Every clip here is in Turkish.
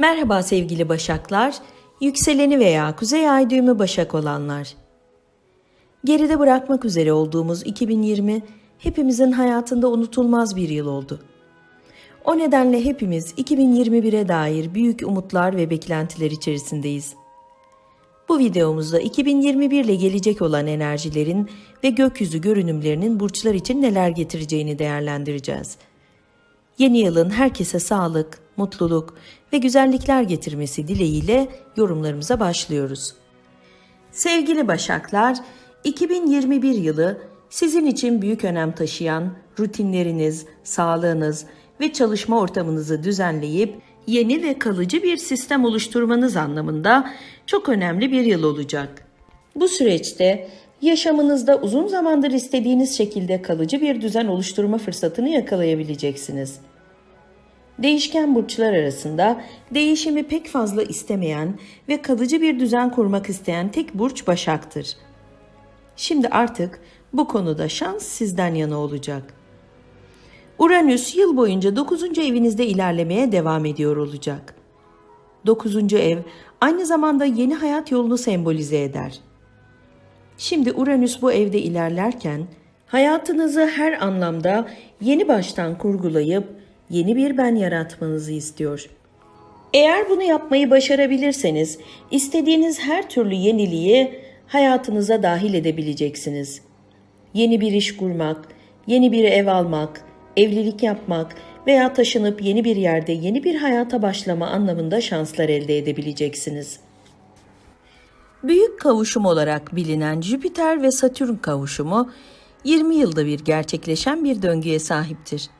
Merhaba sevgili Başaklar, yükseleni veya kuzey ay düğümü Başak olanlar. Geride bırakmak üzere olduğumuz 2020 hepimizin hayatında unutulmaz bir yıl oldu. O nedenle hepimiz 2021'e dair büyük umutlar ve beklentiler içerisindeyiz. Bu videomuzda 2021 ile gelecek olan enerjilerin ve gökyüzü görünümlerinin burçlar için neler getireceğini değerlendireceğiz. Yeni yılın herkese sağlık, mutluluk ve güzellikler getirmesi dileğiyle yorumlarımıza başlıyoruz. Sevgili Başaklar, 2021 yılı sizin için büyük önem taşıyan rutinleriniz, sağlığınız ve çalışma ortamınızı düzenleyip yeni ve kalıcı bir sistem oluşturmanız anlamında çok önemli bir yıl olacak. Bu süreçte yaşamınızda uzun zamandır istediğiniz şekilde kalıcı bir düzen oluşturma fırsatını yakalayabileceksiniz. Değişken burçlar arasında değişimi pek fazla istemeyen ve kalıcı bir düzen kurmak isteyen tek burç Başak'tır. Şimdi artık bu konuda şans sizden yana olacak. Uranüs yıl boyunca 9. evinizde ilerlemeye devam ediyor olacak. 9. ev aynı zamanda yeni hayat yolunu sembolize eder. Şimdi Uranüs bu evde ilerlerken hayatınızı her anlamda yeni baştan kurgulayıp yeni bir ben yaratmanızı istiyor. Eğer bunu yapmayı başarabilirseniz istediğiniz her türlü yeniliği hayatınıza dahil edebileceksiniz. Yeni bir iş kurmak, yeni bir ev almak, evlilik yapmak veya taşınıp yeni bir yerde yeni bir hayata başlama anlamında şanslar elde edebileceksiniz. Büyük kavuşum olarak bilinen Jüpiter ve Satürn kavuşumu 20 yılda bir gerçekleşen bir döngüye sahiptir.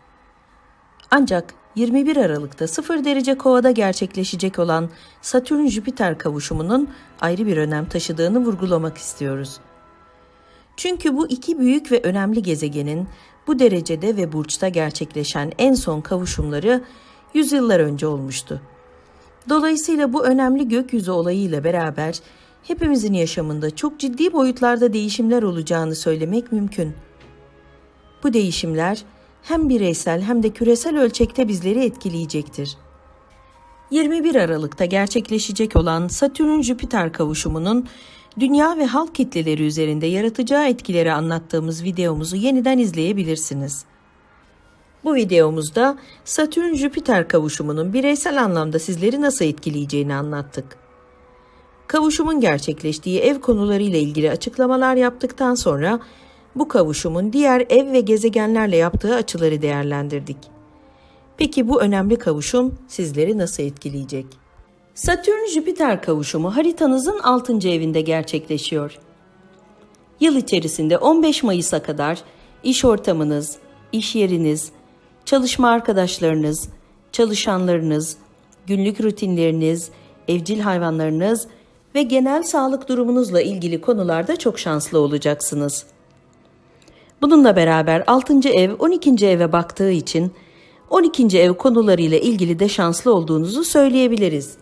Ancak 21 Aralık'ta 0 derece kovada gerçekleşecek olan Satürn-Jüpiter kavuşumunun ayrı bir önem taşıdığını vurgulamak istiyoruz. Çünkü bu iki büyük ve önemli gezegenin bu derecede ve burçta gerçekleşen en son kavuşumları yüzyıllar önce olmuştu. Dolayısıyla bu önemli gökyüzü olayıyla beraber hepimizin yaşamında çok ciddi boyutlarda değişimler olacağını söylemek mümkün. Bu değişimler hem bireysel hem de küresel ölçekte bizleri etkileyecektir. 21 Aralık'ta gerçekleşecek olan Satürn-Jüpiter kavuşumunun dünya ve halk kitleleri üzerinde yaratacağı etkileri anlattığımız videomuzu yeniden izleyebilirsiniz. Bu videomuzda Satürn-Jüpiter kavuşumunun bireysel anlamda sizleri nasıl etkileyeceğini anlattık. Kavuşumun gerçekleştiği ev konularıyla ilgili açıklamalar yaptıktan sonra bu kavuşumun diğer ev ve gezegenlerle yaptığı açıları değerlendirdik. Peki bu önemli kavuşum sizleri nasıl etkileyecek? Satürn-Jüpiter kavuşumu haritanızın 6. evinde gerçekleşiyor. Yıl içerisinde 15 Mayıs'a kadar iş ortamınız, iş yeriniz, çalışma arkadaşlarınız, çalışanlarınız, günlük rutinleriniz, evcil hayvanlarınız ve genel sağlık durumunuzla ilgili konularda çok şanslı olacaksınız. Bununla beraber 6. ev 12. eve baktığı için 12. ev konularıyla ilgili de şanslı olduğunuzu söyleyebiliriz.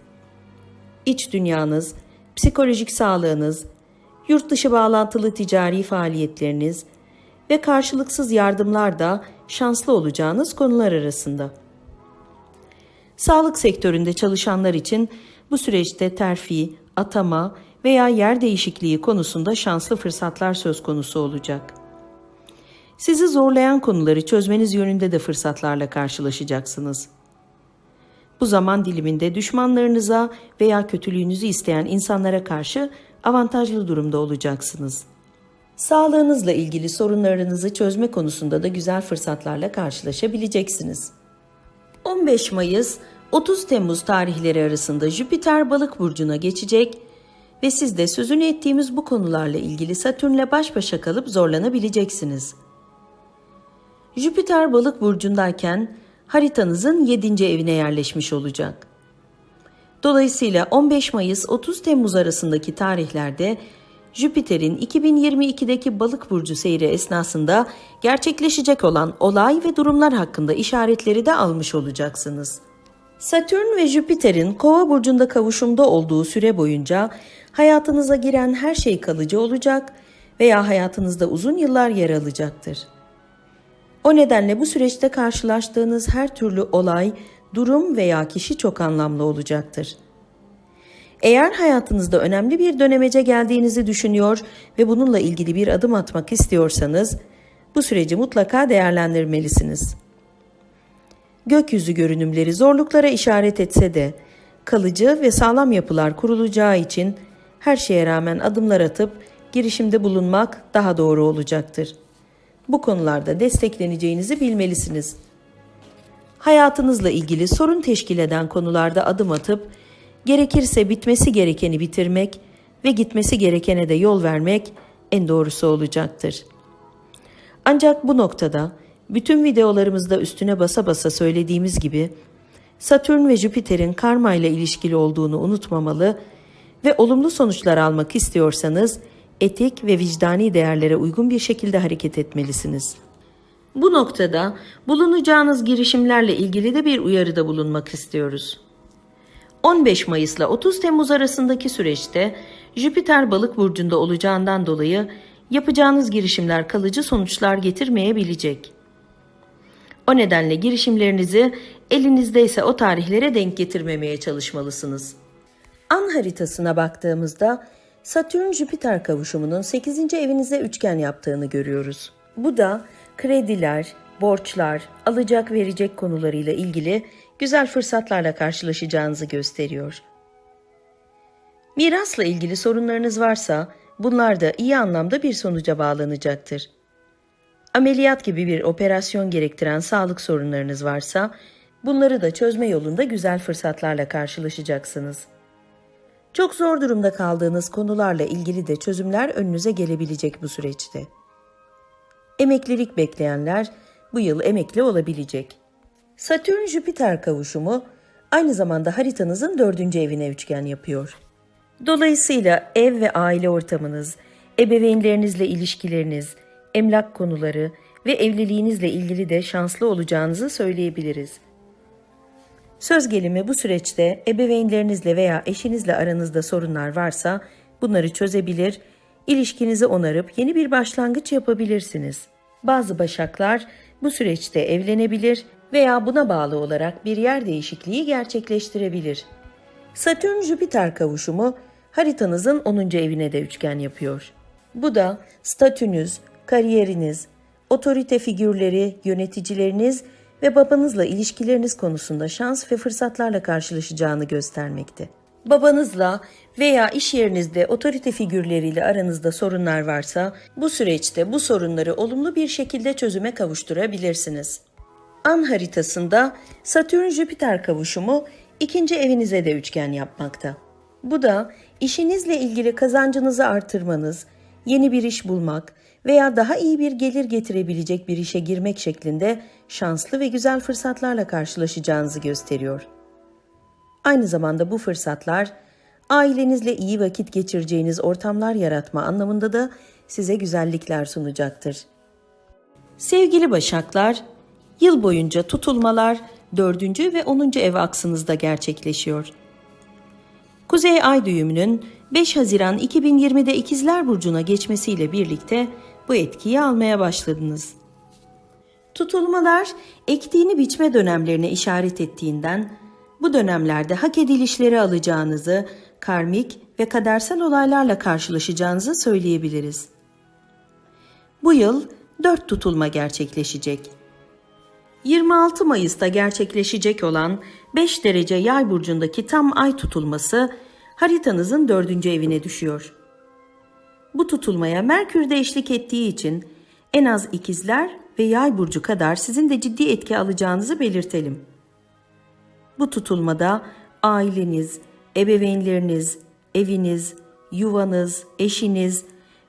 İç dünyanız, psikolojik sağlığınız, yurt dışı bağlantılı ticari faaliyetleriniz ve karşılıksız yardımlar da şanslı olacağınız konular arasında. Sağlık sektöründe çalışanlar için bu süreçte terfi, atama veya yer değişikliği konusunda şanslı fırsatlar söz konusu olacak. Sizi zorlayan konuları çözmeniz yönünde de fırsatlarla karşılaşacaksınız. Bu zaman diliminde düşmanlarınıza veya kötülüğünüzü isteyen insanlara karşı avantajlı durumda olacaksınız. Sağlığınızla ilgili sorunlarınızı çözme konusunda da güzel fırsatlarla karşılaşabileceksiniz. 15 Mayıs 30 Temmuz tarihleri arasında Jüpiter Balık burcuna geçecek ve siz de sözünü ettiğimiz bu konularla ilgili Satürn'le baş başa kalıp zorlanabileceksiniz. Jüpiter Balık burcundayken haritanızın 7. evine yerleşmiş olacak. Dolayısıyla 15 Mayıs 30 Temmuz arasındaki tarihlerde Jüpiter'in 2022'deki Balık burcu seyri esnasında gerçekleşecek olan olay ve durumlar hakkında işaretleri de almış olacaksınız. Satürn ve Jüpiter'in Kova burcunda kavuşumda olduğu süre boyunca hayatınıza giren her şey kalıcı olacak veya hayatınızda uzun yıllar yer alacaktır. O nedenle bu süreçte karşılaştığınız her türlü olay, durum veya kişi çok anlamlı olacaktır. Eğer hayatınızda önemli bir dönemece geldiğinizi düşünüyor ve bununla ilgili bir adım atmak istiyorsanız bu süreci mutlaka değerlendirmelisiniz. Gökyüzü görünümleri zorluklara işaret etse de kalıcı ve sağlam yapılar kurulacağı için her şeye rağmen adımlar atıp girişimde bulunmak daha doğru olacaktır. Bu konularda destekleneceğinizi bilmelisiniz. Hayatınızla ilgili sorun teşkil eden konularda adım atıp gerekirse bitmesi gerekeni bitirmek ve gitmesi gerekene de yol vermek en doğrusu olacaktır. Ancak bu noktada bütün videolarımızda üstüne basa basa söylediğimiz gibi Satürn ve Jüpiter'in karma ile ilişkili olduğunu unutmamalı ve olumlu sonuçlar almak istiyorsanız etik ve vicdani değerlere uygun bir şekilde hareket etmelisiniz. Bu noktada bulunacağınız girişimlerle ilgili de bir uyarıda bulunmak istiyoruz. 15 Mayıs ile 30 Temmuz arasındaki süreçte Jüpiter balık burcunda olacağından dolayı yapacağınız girişimler kalıcı sonuçlar getirmeyebilecek. O nedenle girişimlerinizi elinizdeyse o tarihlere denk getirmemeye çalışmalısınız. An haritasına baktığımızda Satürn-Jüpiter kavuşumunun 8. evinizde üçgen yaptığını görüyoruz. Bu da krediler, borçlar, alacak verecek konularıyla ilgili güzel fırsatlarla karşılaşacağınızı gösteriyor. Mirasla ilgili sorunlarınız varsa bunlar da iyi anlamda bir sonuca bağlanacaktır. Ameliyat gibi bir operasyon gerektiren sağlık sorunlarınız varsa bunları da çözme yolunda güzel fırsatlarla karşılaşacaksınız. Çok zor durumda kaldığınız konularla ilgili de çözümler önünüze gelebilecek bu süreçte. Emeklilik bekleyenler bu yıl emekli olabilecek. Satürn-Jüpiter kavuşumu aynı zamanda haritanızın dördüncü evine üçgen yapıyor. Dolayısıyla ev ve aile ortamınız, ebeveynlerinizle ilişkileriniz, emlak konuları ve evliliğinizle ilgili de şanslı olacağınızı söyleyebiliriz. Söz gelimi bu süreçte ebeveynlerinizle veya eşinizle aranızda sorunlar varsa bunları çözebilir, ilişkinizi onarıp yeni bir başlangıç yapabilirsiniz. Bazı başaklar bu süreçte evlenebilir veya buna bağlı olarak bir yer değişikliği gerçekleştirebilir. Satürn-Jüpiter kavuşumu haritanızın 10. evine de üçgen yapıyor. Bu da statünüz, kariyeriniz, otorite figürleri, yöneticileriniz ve babanızla ilişkileriniz konusunda şans ve fırsatlarla karşılaşacağını göstermekte. Babanızla veya iş yerinizde otorite figürleriyle aranızda sorunlar varsa bu süreçte bu sorunları olumlu bir şekilde çözüme kavuşturabilirsiniz. An haritasında Satürn-Jüpiter kavuşumu ikinci evinize de üçgen yapmakta. Bu da işinizle ilgili kazancınızı artırmanız, yeni bir iş bulmak veya daha iyi bir gelir getirebilecek bir işe girmek şeklinde şanslı ve güzel fırsatlarla karşılaşacağınızı gösteriyor. Aynı zamanda bu fırsatlar ailenizle iyi vakit geçireceğiniz ortamlar yaratma anlamında da size güzellikler sunacaktır. Sevgili Başaklar, yıl boyunca tutulmalar 4. ve 10. ev aksınızda gerçekleşiyor. Kuzey Ay düğümünün 5 Haziran 2020'de İkizler Burcu'na geçmesiyle birlikte bu etkiyi almaya başladınız. Tutulmalar ektiğini biçme dönemlerine işaret ettiğinden bu dönemlerde hak edilişleri alacağınızı, karmik ve kadersel olaylarla karşılaşacağınızı söyleyebiliriz. Bu yıl 4 tutulma gerçekleşecek. 26 Mayıs'ta gerçekleşecek olan 5 derece yay burcundaki tam ay tutulması haritanızın 4. evine düşüyor. Bu tutulmaya Merkür de eşlik ettiği için en az ikizler ve yay burcu kadar sizin de ciddi etki alacağınızı belirtelim. Bu tutulmada aileniz, ebeveynleriniz, eviniz, yuvanız, eşiniz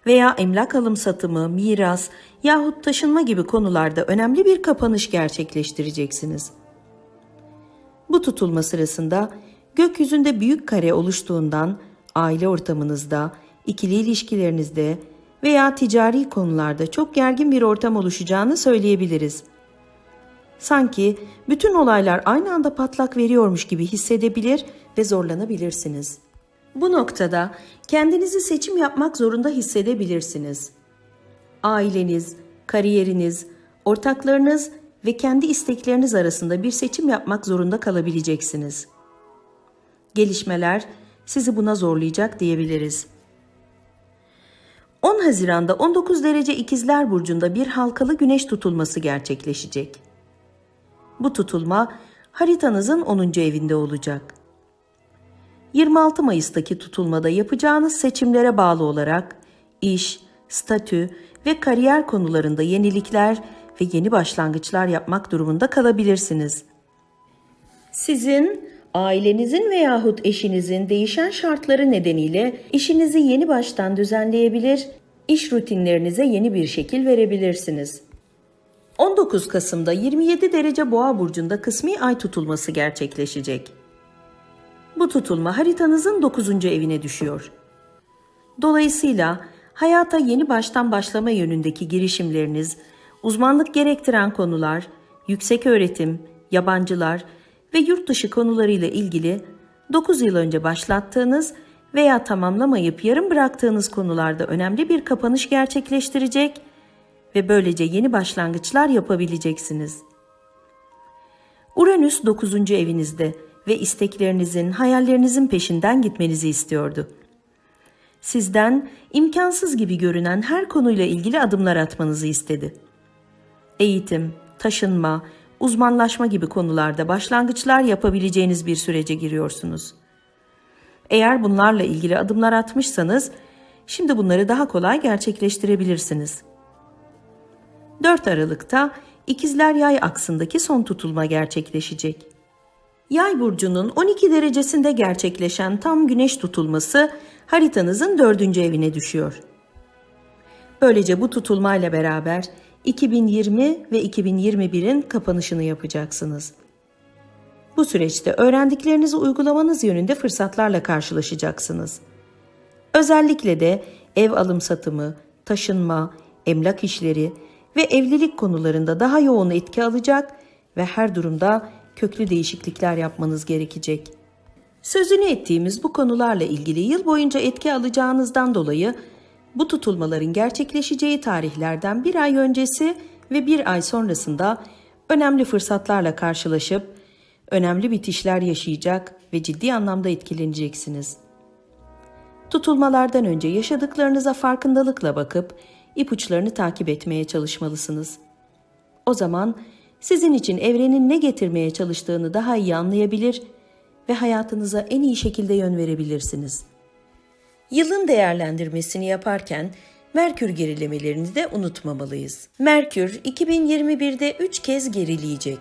veya emlak alım satımı, miras yahut taşınma gibi konularda önemli bir kapanış gerçekleştireceksiniz. Bu tutulma sırasında gökyüzünde büyük kare oluştuğundan aile ortamınızda, ikili ilişkilerinizde veya ticari konularda çok gergin bir ortam oluşacağını söyleyebiliriz. Sanki bütün olaylar aynı anda patlak veriyormuş gibi hissedebilir ve zorlanabilirsiniz. Bu noktada kendinizi seçim yapmak zorunda hissedebilirsiniz. Aileniz, kariyeriniz, ortaklarınız ve kendi istekleriniz arasında bir seçim yapmak zorunda kalabileceksiniz. Gelişmeler sizi buna zorlayacak diyebiliriz. 10 Haziran'da 19 derece İkizler Burcu'nda bir halkalı güneş tutulması gerçekleşecek. Bu tutulma haritanızın 10. evinde olacak. 26 Mayıs'taki tutulmada yapacağınız seçimlere bağlı olarak iş, statü ve kariyer konularında yenilikler ve yeni başlangıçlar yapmak durumunda kalabilirsiniz. Sizin, ailenizin veyahut eşinizin değişen şartları nedeniyle işinizi yeni baştan düzenleyebilir, iş rutinlerinize yeni bir şekil verebilirsiniz. 19 Kasım'da 27 derece Boğa burcunda kısmi ay tutulması gerçekleşecek. Bu tutulma haritanızın 9. evine düşüyor. Dolayısıyla hayata yeni baştan başlama yönündeki girişimleriniz, uzmanlık gerektiren konular, yüksek öğretim, yabancılar ve yurt dışı konularıyla ilgili 9 yıl önce başlattığınız veya tamamlamayıp yarım bıraktığınız konularda önemli bir kapanış gerçekleştirecek ve böylece yeni başlangıçlar yapabileceksiniz. Uranüs 9. evinizde ve isteklerinizin, hayallerinizin peşinden gitmenizi istiyordu. Sizden imkansız gibi görünen her konuyla ilgili adımlar atmanızı istedi. Eğitim, taşınma, uzmanlaşma gibi konularda başlangıçlar yapabileceğiniz bir sürece giriyorsunuz. Eğer bunlarla ilgili adımlar atmışsanız, şimdi bunları daha kolay gerçekleştirebilirsiniz. 4 Aralık'ta İkizler Yay aksındaki son tutulma gerçekleşecek. Yay burcunun 12 derecesinde gerçekleşen tam güneş tutulması haritanızın 4. evine düşüyor. Böylece bu tutulmayla beraber 2020 ve 2021'in kapanışını yapacaksınız. Bu süreçte öğrendiklerinizi uygulamanız yönünde fırsatlarla karşılaşacaksınız. Özellikle de ev alım satımı, taşınma, emlak işleri ve evlilik konularında daha yoğun etki alacak ve her durumda köklü değişiklikler yapmanız gerekecek. Sözünü ettiğimiz bu konularla ilgili yıl boyunca etki alacağınızdan dolayı bu tutulmaların gerçekleşeceği tarihlerden bir ay öncesi ve bir ay sonrasında önemli fırsatlarla karşılaşıp önemli bitişler yaşayacak ve ciddi anlamda etkileneceksiniz. Tutulmalardan önce yaşadıklarınıza farkındalıkla bakıp ipuçlarını takip etmeye çalışmalısınız. O zaman sizin için evrenin ne getirmeye çalıştığını daha iyi anlayabilir ve hayatınıza en iyi şekilde yön verebilirsiniz. Yılın değerlendirmesini yaparken Merkür gerilemelerini de unutmamalıyız. Merkür 2021'de 3 kez gerileyecek.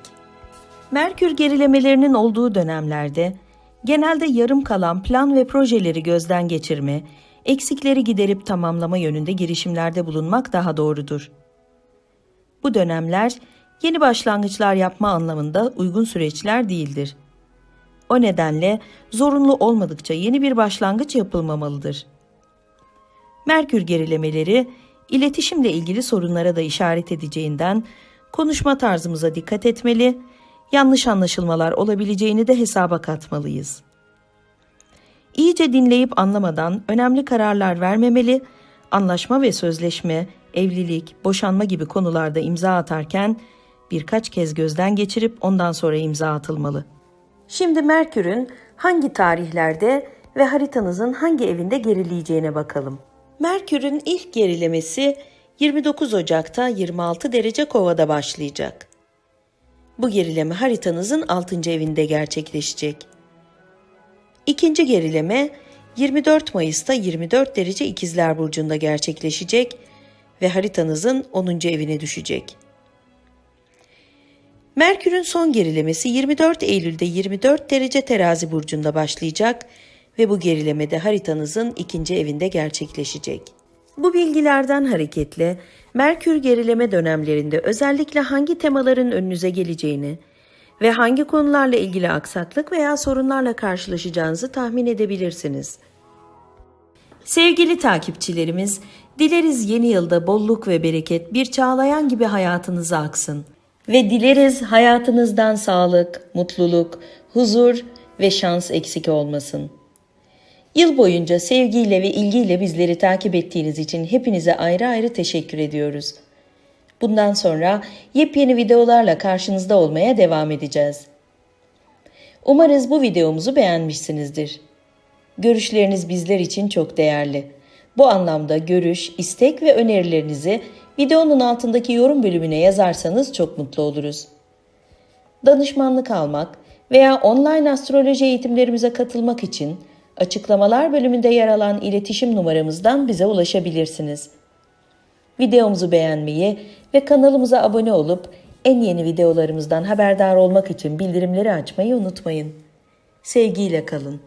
Merkür gerilemelerinin olduğu dönemlerde genelde yarım kalan plan ve projeleri gözden geçirme, eksikleri giderip tamamlama yönünde girişimlerde bulunmak daha doğrudur. Bu dönemler yeni başlangıçlar yapma anlamında uygun süreçler değildir. O nedenle zorunlu olmadıkça yeni bir başlangıç yapılmamalıdır. Merkür gerilemeleri iletişimle ilgili sorunlara da işaret edeceğinden konuşma tarzımıza dikkat etmeli, yanlış anlaşılmalar olabileceğini de hesaba katmalıyız. İyice dinleyip anlamadan önemli kararlar vermemeli, anlaşma ve sözleşme, evlilik, boşanma gibi konularda imza atarken birkaç kez gözden geçirip ondan sonra imza atılmalı. Şimdi Merkür'ün hangi tarihlerde ve haritanızın hangi evinde gerileyeceğine bakalım. Merkür'ün ilk gerilemesi 29 Ocak'ta 26 derece Kova'da başlayacak. Bu gerileme haritanızın 6. evinde gerçekleşecek. İkinci gerileme 24 Mayıs'ta 24 derece İkizler Burcu'nda gerçekleşecek ve haritanızın 10. evine düşecek. Merkür'ün son gerilemesi 24 Eylül'de 24 derece terazi burcunda başlayacak ve bu gerilemede haritanızın ikinci evinde gerçekleşecek. Bu bilgilerden hareketle Merkür gerileme dönemlerinde özellikle hangi temaların önünüze geleceğini ve hangi konularla ilgili aksaklık veya sorunlarla karşılaşacağınızı tahmin edebilirsiniz. Sevgili takipçilerimiz, dileriz yeni yılda bolluk ve bereket bir çağlayan gibi hayatınıza aksın ve dileriz hayatınızdan sağlık, mutluluk, huzur ve şans eksik olmasın. Yıl boyunca sevgiyle ve ilgiyle bizleri takip ettiğiniz için hepinize ayrı ayrı teşekkür ediyoruz. Bundan sonra yepyeni videolarla karşınızda olmaya devam edeceğiz. Umarız bu videomuzu beğenmişsinizdir. Görüşleriniz bizler için çok değerli. Bu anlamda görüş, istek ve önerilerinizi videonun altındaki yorum bölümüne yazarsanız çok mutlu oluruz. Danışmanlık almak veya online astroloji eğitimlerimize katılmak için açıklamalar bölümünde yer alan iletişim numaramızdan bize ulaşabilirsiniz. Videomuzu beğenmeyi ve kanalımıza abone olup en yeni videolarımızdan haberdar olmak için bildirimleri açmayı unutmayın. Sevgiyle kalın.